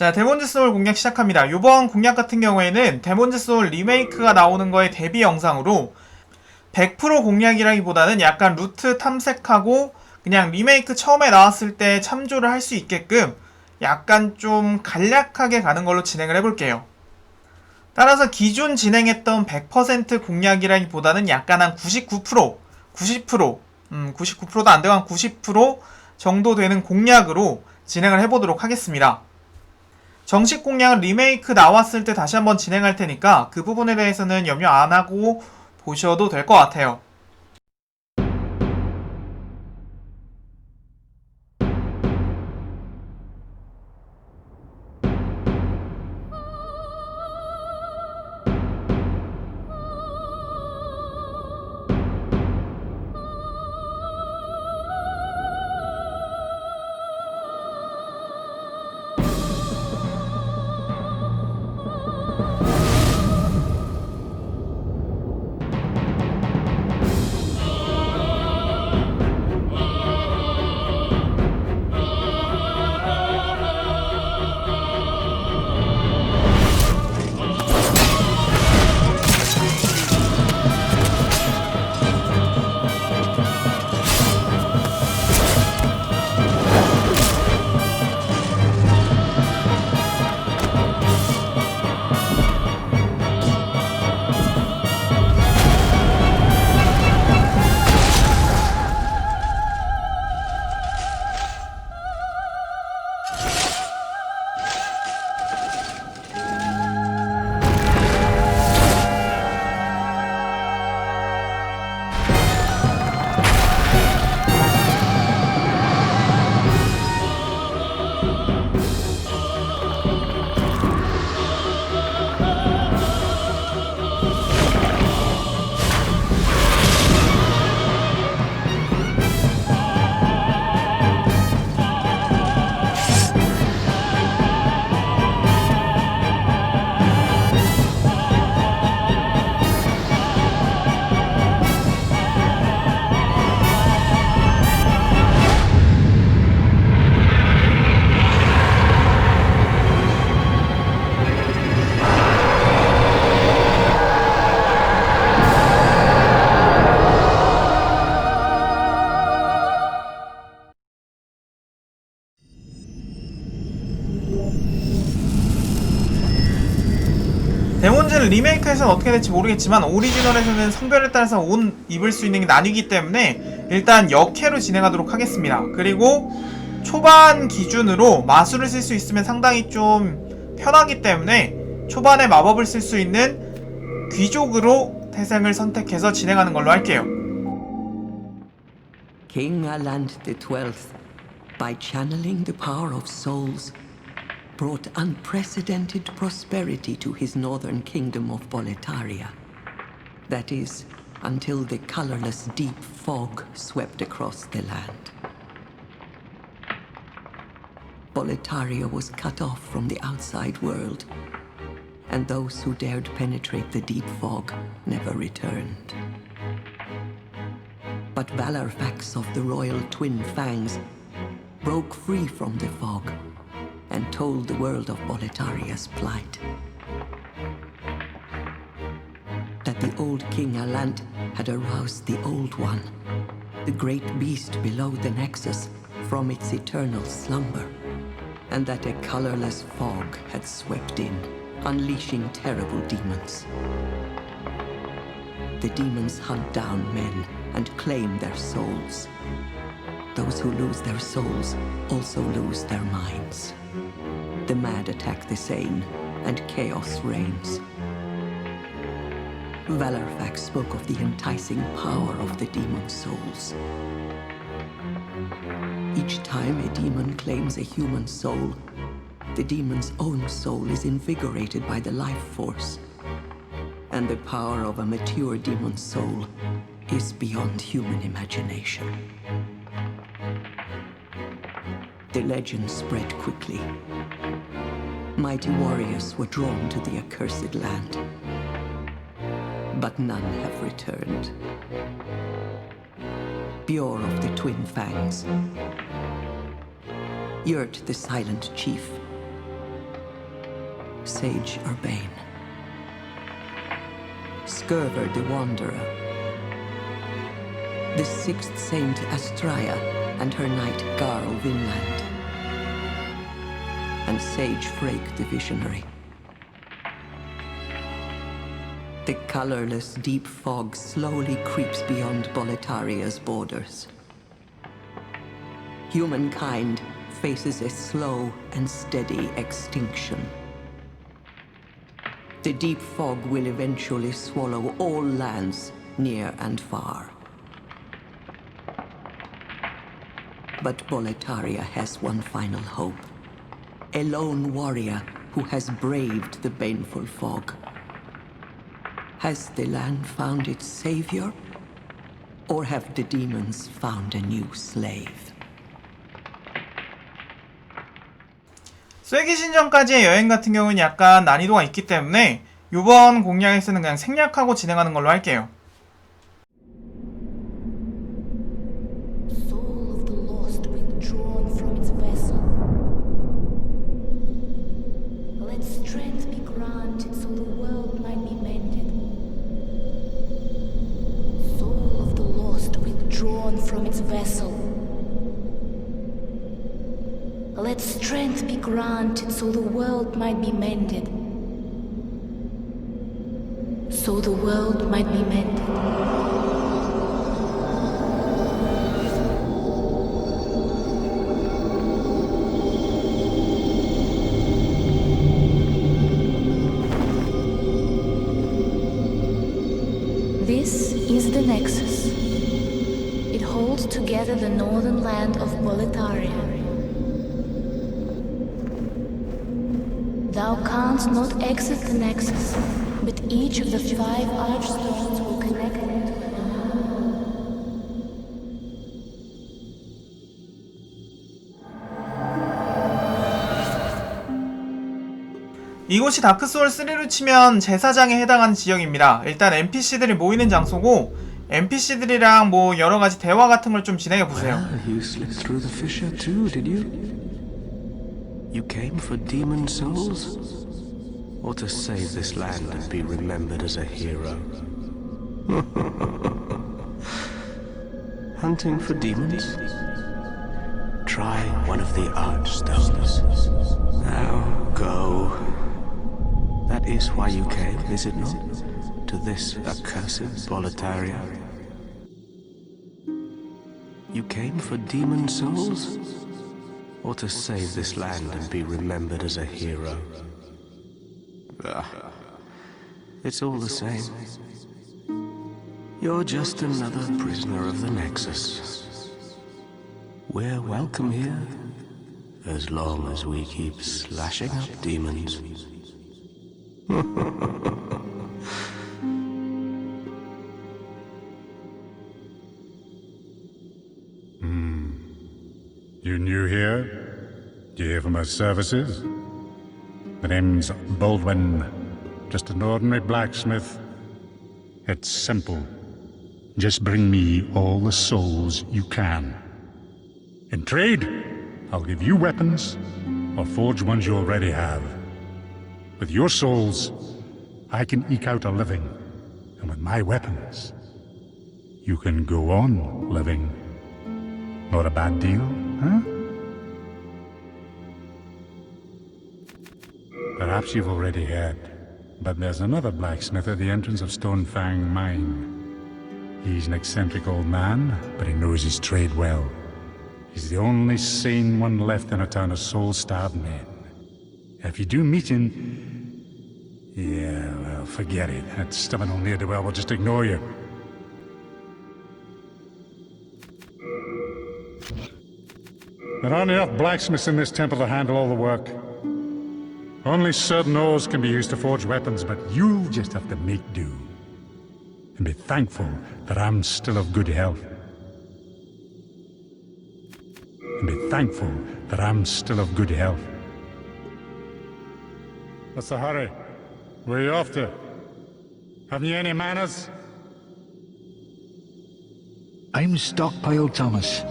자, 데몬즈 소울 공략 시작합니다. 이번 공략 같은 경우에는 데몬즈 소울 리메이크가 나오는 거에 대비 영상으로 100% 공략이라기보다는 약간 루트 탐색하고 그냥 리메이크 처음에 나왔을 때 참조를 할 수 있게끔 약간 좀 간략하게 가는 걸로 진행을 해볼게요. 따라서 기존 진행했던 100% 공략이라기보다는 약간 한 99%, 90%, 음, 99%도 안 되고 한 90% 정도 되는 공략으로 진행을 해보도록 하겠습니다. 정식 공략은 리메이크 나왔을 때 다시 한번 진행할 테니까 그 부분에 대해서는 염려 안 하고 보셔도 될 것 같아요. 데몬 리메이크에서는 어떻게 될지 모르겠지만 오리지널에서는 성별에 따라서 옷 입을 수 있는 게 나뉘기 때문에 일단 역해로 진행하도록 하겠습니다. 그리고 초반 기준으로 마술을 쓸 수 있으면 상당히 좀 편하기 때문에 초반에 마법을 쓸 수 있는 귀족으로 태생을 선택해서 진행하는 걸로 할게요. King Aland the Twelfth, by channeling the power of souls, brought unprecedented prosperity to his northern kingdom of Boletaria. That is, until the colorless deep fog swept across the land. Boletaria was cut off from the outside world, and those who dared penetrate the deep fog never returned. But Valorfax of the royal Twin Fangs broke free from the fog and told the world of Boletaria's plight. That the old King Alant had aroused the Old One, the great beast below the Nexus, from its eternal slumber, and that a colorless fog had swept in, unleashing terrible demons. The demons hunt down men and claim their souls. Those who lose their souls also lose their minds. The mad attack the sane, and chaos reigns. Valorfax spoke of the enticing power of the demon souls. Each time a demon claims a human soul, the demon's own soul is invigorated by the life force and the power of a mature demon soul is beyond human imagination. The legend spread quickly. Mighty warriors were drawn to the accursed land, but none have returned. Bjor of the Twin Fangs, Yurt the Silent Chief, Sage Urbane, Skurver the Wanderer, the Sixth Saint Astraea and her knight Garl Vinland, and Sage Frake the Visionary. The colorless deep fog slowly creeps beyond Boletaria's borders. Humankind faces a slow and steady extinction. The deep fog will eventually swallow all lands near and far. But Boletaria has one final hope. A lone warrior who has braved the baneful fog. Has the land found its savior? Or have the demons found a new slave? 쐐기 신전까지의 여행 같은 경우는 약간 난이도가 있기 때문에 이번 공략에서는 그냥 생략하고 진행하는 걸로 할게요. So the world might be mended. So the world might be mended. This is the Nexus. It holds together the northern land of Boletaria. Thou canst not exit the Nexus, but each of the five archstones will connect another. 이곳이 다크소울 3로 치면 제사장에 해당하는 지역입니다. 일단 NPC들이 모이는 장소고 NPC들이랑 뭐 여러 가지 대화 같은 걸 좀 진행해 보세요. Well, You came for demon souls? Or to save this land and be remembered as a hero? Hunting for demons? Try one of the archstones. Now go. That is why you came, is it not? To this accursed Boletaria? You came for demon souls? Or to save this land and be remembered as a hero? Ah, it's all the same. You're just another prisoner of the Nexus. We're welcome here, as long as we keep slashing up demons. You new here? Do you hear from our services? The name's Baldwin. Just an ordinary blacksmith. It's simple. Just bring me all the souls you can. In trade, I'll give you weapons, or forge ones you already have. With your souls, I can eke out a living. And with my weapons, you can go on living. Not a bad deal, huh? Perhaps you've already heard, but there's another blacksmith at the entrance of Stonefang Mine. He's an eccentric old man, but he knows his trade well. He's the only sane one left in a town of soul-starved men. If you do meet him, yeah, well, forget it. That stubborn old ne'er-do-well will just ignore you. There aren't enough blacksmiths in this temple to handle all the work. Only certain ores can be used to forge weapons, but you'll just have to make do. And be thankful that I'm still of good health. And be thankful that I'm still of good health. What's the hurry? Where are you off to? Haven't you any manners? I'm Stockpile Thomas.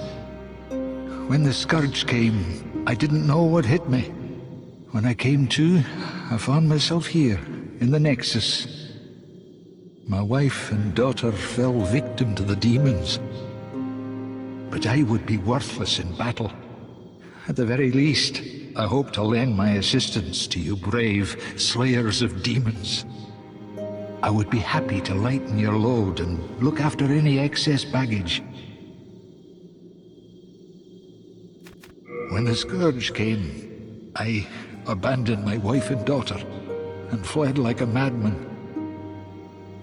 When the scourge came, I didn't know what hit me. When I came to, I found myself here, in the Nexus. My wife and daughter fell victim to the demons. But I would be worthless in battle. At the very least, I hope to lend my assistance to you brave slayers of demons. I would be happy to lighten your load and look after any excess baggage. When the scourge came, I abandoned my wife and daughter and fled like a madman.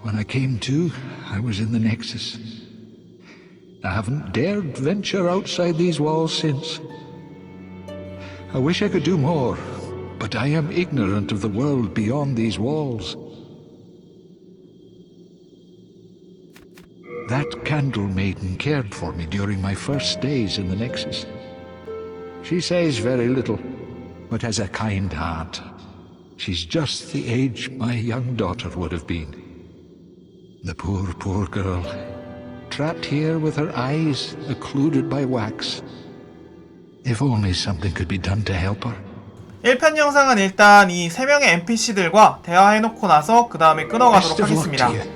When I came to, I was in the Nexus. I haven't dared venture outside these walls since. I wish I could do more, but I am ignorant of the world beyond these walls. That candle maiden cared for me during my first days in the Nexus. She says very little, but has a kind heart. She's just the age my young daughter would have been. The poor, poor girl. Trapped here with her eyes occluded by wax. If only something could be done to help her. 1편 영상은 일단 이 3명의 NPC들과 대화해놓고 나서 그 다음에 끊어가도록 Best of luck 하겠습니다. to you.